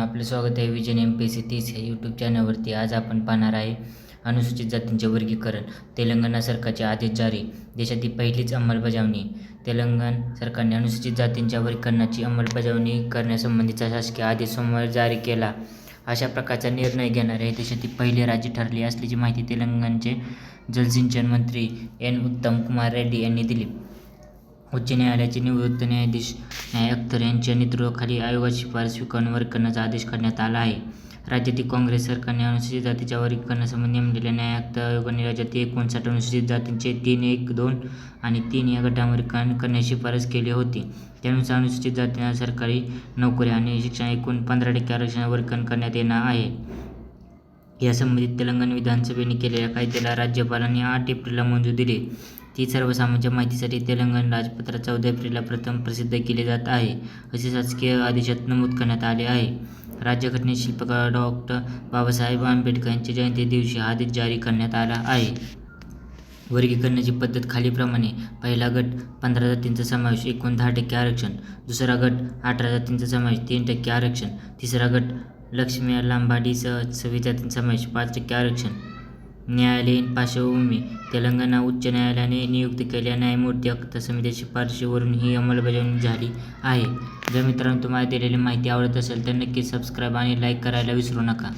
आपलं स्वागत आहे विजन एम पी सी तीस या यूट्यूब चॅनलवरती आज आपण पाहणार आहे अनुसूचित जातींचे वर्गीकरण. तेलंगणा सरकारचे आदेश जारी. देशातील पहिलीच अंमलबजावणी. तेलंगण सरकारने अनुसूचित जातींच्या वर्गीकरणाची अंमलबजावणी करण्यासंबंधीचा शासकीय आदेश सोमवार जारी केला. अशा प्रकारचा निर्णय घेणारे हे देशातील पहिले राज्य ठरले असल्याची माहिती तेलंगणचे जलसिंचन मंत्री एन. उत्तम कुमार रेड्डी यांनी दिली. उच्च न्यायालयाचे निवृत्त न्यायाधीश न्याय अख्तर यांच्या नेतृत्वाखाली आयोगाची शिफारस स्वीकारून वर्गीकरणाचा आदेश करण्यात आला आहे. राज्यातील काँग्रेस सरकारने अनुसूचित जातीच्या वर्गीकरणासंबंधी नेमलेल्या न्याय आयोगाने राज्यातील एकोणसाठ अनुसूचित जातींचे तीन एक दोन आणि तीन या गटांवर वर्गीकरण करण्याची शिफारस केली होती. त्यानुसार अनुसूचित जातींना सरकारी नोकऱ्या आणि शिक्षण एकूण पंधरा टक्के आरक्षण वर्गीकरण करण्यात येणार आहे. यासंबंधित तेलंगण विधानसभेने केलेल्या कायद्याला राज्यपालांनी आठ एप्रिलला मंजूर दिली. ती सर्वसामान्यांच्या माहितीसाठी तेलंगण राजपत्रात चौदा एप्रिलला प्रथम प्रसिद्ध केले जात आहे असे शासकीय आदेशात नमूद करण्यात आले आहे. राज्यघटनेत शिल्पकार डॉक्टर बाबासाहेब आंबेडकर यांच्या जयंती दिवशी हा आदेश जारी करण्यात आला आहे. वर्गीकरणाची पद्धत खालीलप्रमाणे. पहिला गट पंधरा जातींचा समावेश एकूण दहा टक्के आरक्षण. दुसरा गट अठरा जातींचा समावेश तीन टक्के आरक्षण. तिसरा गट लक्ष्मी लांबाडीसह सव्वीस जातींचा समावेश पाच टक्के आरक्षण. न्यायालयीन पार्श्वभूमी. तेलंगणा उच्च न्यायालयाने नियुक्त केलेल्या न्यायमूर्ती अख्तर समितीच्या शिफारशीवरून ही अंमलबजावणी झाली आहे. जर मित्रांनो तुम्हाला दिलेली माहिती आवडत असेल तर नक्की सबस्क्राईब आणि लाईक करायला विसरू नका.